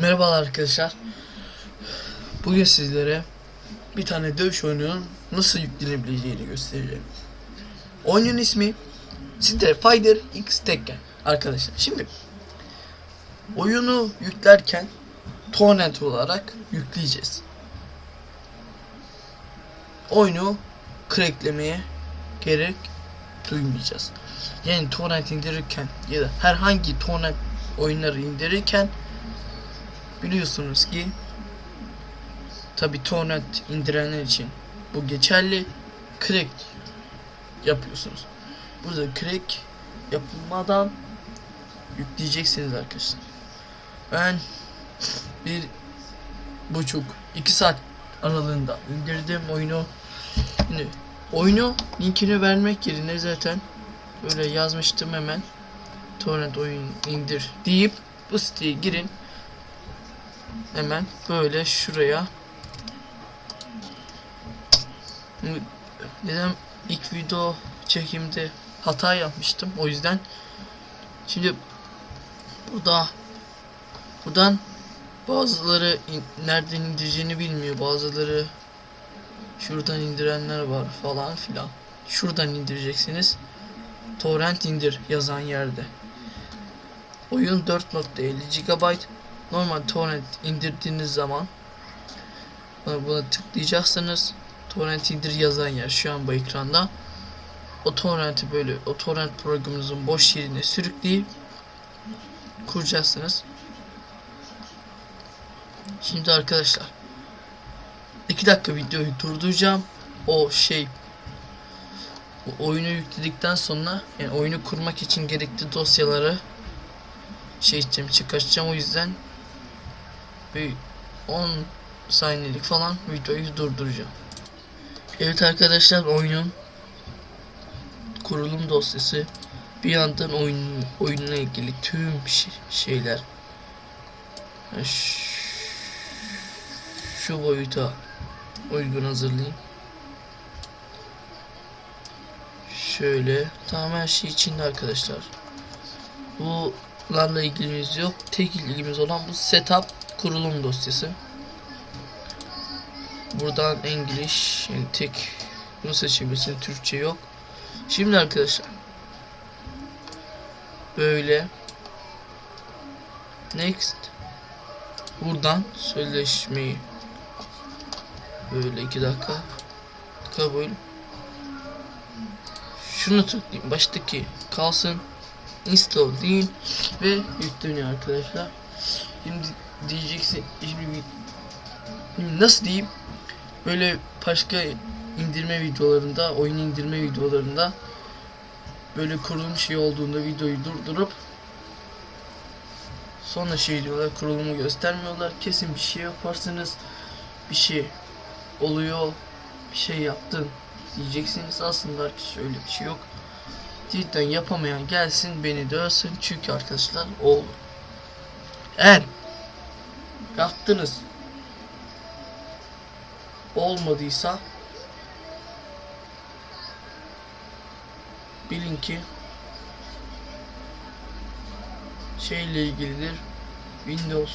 Merhabalar arkadaşlar. Bugün sizlere bir tane dövüş oyununun nasıl yüklenebileceğini göstereceğim. Oyunun ismi Street Fighter X Tekken arkadaşlar. Şimdi oyunu yüklerken torrent olarak yükleyeceğiz. Oyunu cracklemeye gerek duymayacağız. Yani torrent indirirken ya da herhangi torrent oyunları indirirken biliyorsunuz ki tabi torrent indirenler için bu geçerli crack yapıyorsunuz. Burada crack yapılmadan yükleyeceksiniz arkadaşlar. Ben bir buçuk iki saat aralığında indirdim oyunu. Şimdi oyunu linkini vermek yerine zaten böyle yazmıştım hemen torrent oyun indir deyip bu siteye girin hemen böyle şuraya. Neden ilk video çekimde hata yapmıştım? O yüzden şimdi burada buradan bazıları in- nereden indireceğini bilmiyor. Bazıları şuradan indirenler var falan filan. Şuradan indireceksiniz. Torrent indir yazan yerde. Oyun 4.50 GB normal torrent indirdiğiniz zaman buna, tıklayacaksınız. Torrent indir yazan yer şu an bu ekranda. O torrenti böyle o torrent programınızın boş yerine sürükleyip kuracaksınız. Şimdi arkadaşlar 2 dakika videoyu durduracağım. O şey o oyunu yükledikten sonra yani oyunu kurmak için gerekli dosyaları şey edeceğim çıkartacağım. O yüzden bir 10 saniyelik falan videoyu durduracağım. Evet arkadaşlar oyunun kurulum dosyası bir yandan oyun oyunla ilgili tüm şey- şeyler şu boyuta uygun hazırlayayım. Şöyle tamam her şey içinde arkadaşlar. Bularla ilgimiz yok. Tek ilgimiz olan bu setup kurulum dosyası. Buradan English yani tek bunu seçebilirsin. Türkçe yok. Şimdi arkadaşlar böyle next buradan sözleşmeyi böyle iki dakika kabul şunu tıklayayım baştaki kalsın install deyin ve yükleniyor arkadaşlar şimdi diyeceksin. Nasıl diyeyim? Böyle başka indirme videolarında oyun indirme videolarında böyle kurulum şey olduğunda videoyu durdurup sonra şey diyorlar kurulumu göstermiyorlar. Kesin bir şey yaparsınız bir şey oluyor bir şey yaptın diyeceksiniz. Aslında arkadaşlar öyle bir şey yok. Cidden yapamayan gelsin beni dövsün. Çünkü arkadaşlar o olur. eğer yaptınız olmadıysa bilin ki şeyle ilgilidir. Windows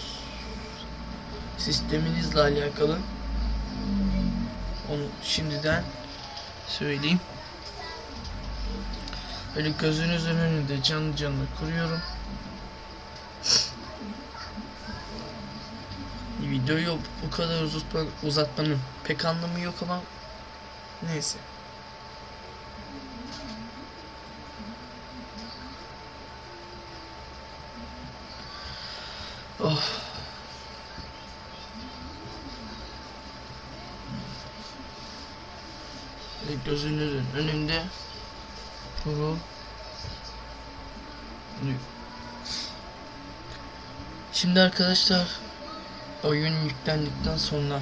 sisteminizle alakalı. Onu şimdiden söyleyeyim. Öyle gözünüzün önünde canlı canlı kuruyorum videoyu bu kadar uzatma, uzatmanın pek anlamı yok ama neyse Oh. Ve gözünüzün önünde kuru Şimdi arkadaşlar oyun yüklendikten sonra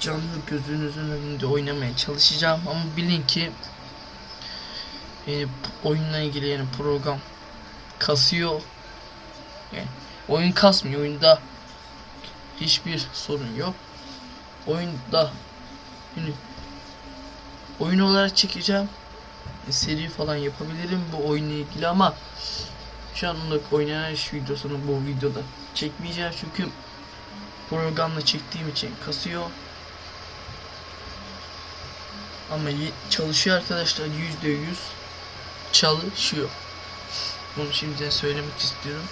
canlı gözünüzün önünde oynamaya çalışacağım ama bilin ki yani oyunla ilgili yani program kasıyor. Yani oyun kasmıyor. Oyunda hiçbir sorun yok. Oyunda yani oyun olarak çekeceğim. E, Seri falan yapabilirim bu oyunla ilgili ama Şu anlık oynanış videosunu bu videoda çekmeyeceğim çünkü programla çektiğim için kasıyor. Ama çalışıyor arkadaşlar yüzde yüz çalışıyor. Bunu şimdiden söylemek istiyorum.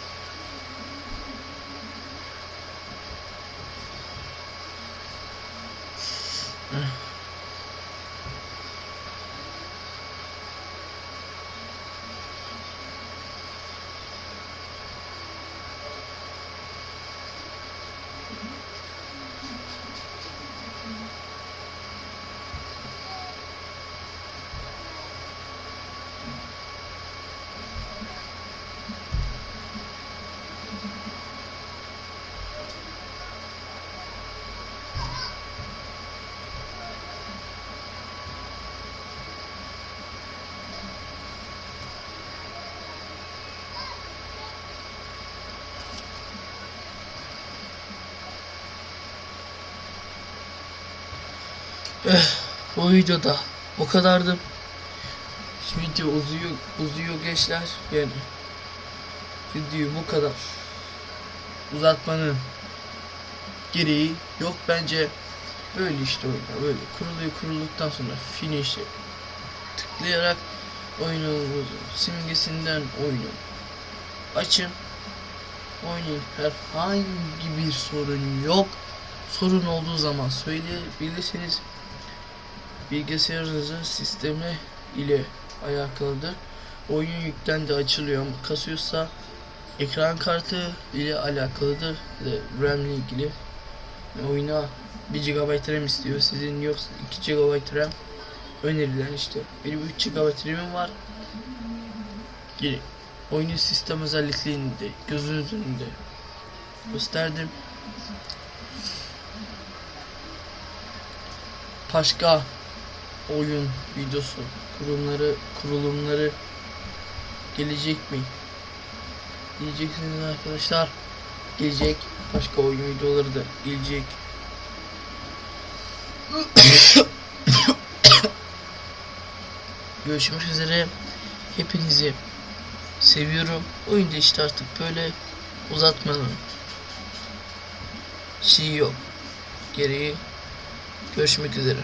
Eh, bu videoda o kadardı. Video uzuyor, uzuyor gençler. Yani video bu kadar. Uzatmanın gereği yok bence. Böyle işte oyna böyle kuruluyor kurulduktan sonra finish'e tıklayarak oyunumuzun simgesinden oyunu açın. Oynayın herhangi bir sorun yok. Sorun olduğu zaman söyleyebilirsiniz bilgisayarınızın sistemi ile alakalıdır. Oyun yüklendi açılıyor kasıyorsa ekran kartı ile alakalıdır. RAM ile ilgili. Oyuna 1 GB RAM istiyor. Sizin yoksa 2 GB RAM önerilen işte. Benim 3 GB RAM'im var. Yine oyunun sistem özelliklerini de gözünüzün önünde gösterdim. Başka oyun videosu kurumları kurulumları gelecek mi? Diyeceksiniz arkadaşlar. Gelecek. Başka oyun videoları da gelecek. Görüşmek üzere. Hepinizi seviyorum. Oyunda işte artık böyle uzatmanın şey yok. Gereği görüşmek üzere.